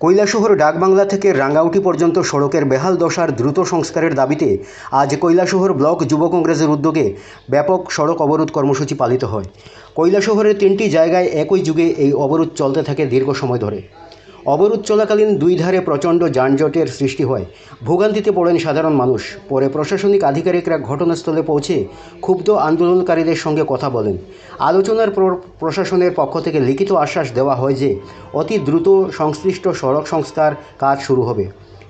কৈলাসহর ডাকবাংলা থেকে রাঙ্গাউটি পর্যন্ত সড়কের বেহাল দশার দ্রুত সংস্কারের দাবিতে আজ কৈলাসহর ব্লক যুব কংগ্রেসের উদ্যোগে ব্যাপক সড়ক অবরোধ কর্মসূচি পালিত হয়। কৈলাসহরের তিনটি জায়গায় একই যুগে এই অবরোধ চলতে থাকে দীর্ঘ সময় ধরে। অবরোধ চলাকালীন দুই ধারে প্রচণ্ড যানজটের সৃষ্টি হয়। ভোগান্তিতে পড়েন সাধারণ মানুষ। পরে প্রশাসনিক আধিকারিকরা ঘটনাস্থলে পৌঁছে ক্ষুব্ধ আন্দোলনকারীদের সঙ্গে কথা বলেন। আলোচনার পর প্রশাসনের পক্ষ থেকে লিখিত আশ্বাস দেওয়া হয় যে, অতি দ্রুত সংশ্লিষ্ট সড়ক সংস্কার কাজ শুরু হবে।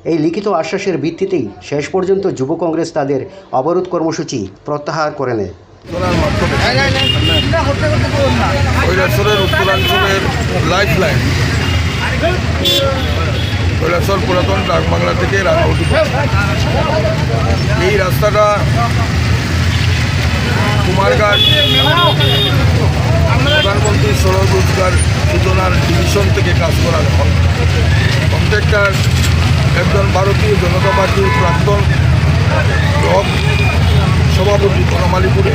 এই লিখিত আশ্বাসের ভিত্তিতেই শেষ পর্যন্ত যুব কংগ্রেস তাদের অবরোধ কর্মসূচি প্রত্যাহার করে নেয়। উত্তরাঞ্চলের লাইফ লাইন কৈলাসর পুরাতন ডাকবাংলা থেকে রাঙাউটি এই রাস্তাটা কুমারঘাট, প্রধানমন্ত্রী সড়ক রোজগার যোজনার ডিভিশন থেকে কাজ করা হয় কন্ট্রাক্টর একজন ভারতীয় জনতা পার্টির প্রাক্তন ব্লক সভাপতি বনমালীপুরে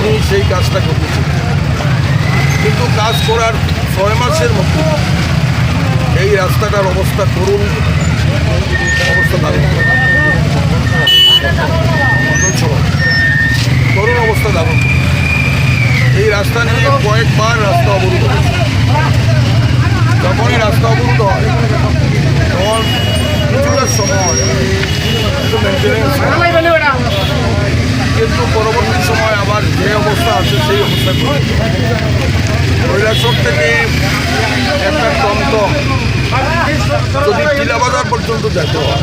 উনি সেই কাজটা করতেছেন। কিন্তু কাজ করার ছয় মাসের মধ্যে এই রাস্তাটার অবস্থা করুন। অবস্থা দারুণ। করুণ অবস্থা দারুণ। এই রাস্তা নিয়ে কয়েকবার রাস্তা অবরোধ যখনই রাস্তা অবরোধ হয় সময় কিন্তু পরবর্তী সময় আবার যে অবস্থা আছে, সেই অবস্থায় পড়ে কৈলাসর থেকে একটা টমটম যদি টিলাবাজার পর্যন্ত যেতে হয়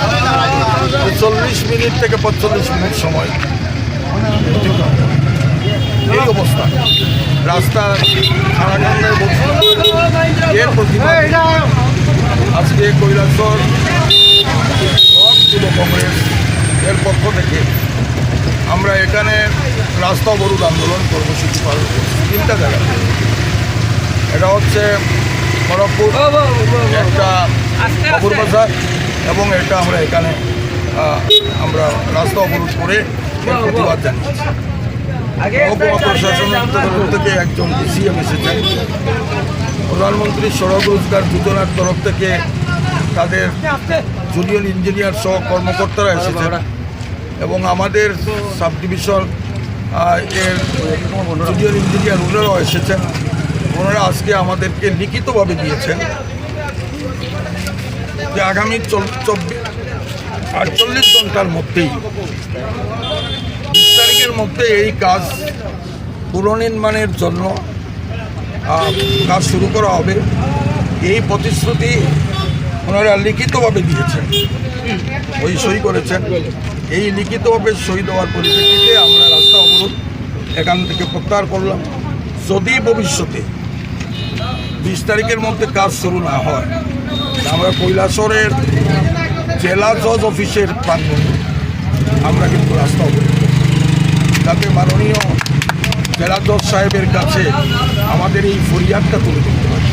চল্লিশ মিনিট থেকে পঁয়তাল্লিশ মিনিট সময়। এই অবস্থা। রাস্তা এর প্রতিবাদ আজকে কৈলাসর যুব কংগ্রেস এর পক্ষ থেকে আমরা এখানে রাস্তা অবরোধ আন্দোলন কর্মসূচি পালন করছি। তিনটা জায়গাতে। এটা হচ্ছে খড়গপুর, একটা কপুর বাজার এবং এটা আমরা এখানে আমরা রাস্তা অবরোধ করে প্রতিবাদ জানিয়েছি। মহকুমা প্রশাসনের তরফ থেকে একজন ডিসিএম এসেছেন। প্রধানমন্ত্রী সড়ক রোজগার যোজনার তরফ থেকে তাদের জুনিয়র ইঞ্জিনিয়ার সহ কর্মকর্তারা এসেছেন। এবং আমাদের সাব ডিভিশন এর জুনিয়র ইঞ্জিনিয়ার ওনারাও এসেছেন। ওনারা আজকে আমাদেরকে লিখিতভাবে দিয়েছেন যে আগামী চব্বিশ আটচল্লিশ ঘণ্টার মধ্যেই, বিশ তারিখের মধ্যে এই কাজ পুনর্নির্মাণের জন্য কাজ শুরু করা হবে। এই প্রতিশ্রুতি ওনারা লিখিতভাবে দিয়েছেন। ওই সই করেছেন। এই লিখিতভাবে সই দেওয়ার পরিপ্রেক্ষিতে আমরা রাস্তা অবরোধ এখান থেকে প্রত্যাহার করলাম। যদি ভবিষ্যতে বিশ তারিখের মধ্যে কাজ শুরু না হয় আমরা কৈলাসরের জেলা জজ অফিসের প্রাঙ্গণে আমরা কিন্তু রাস্তা অবরোধ। যাতে মাননীয় জেলা জজ সাহেবের কাছে আমাদের এই ফরিয়াদটা তুলে দিতে পারি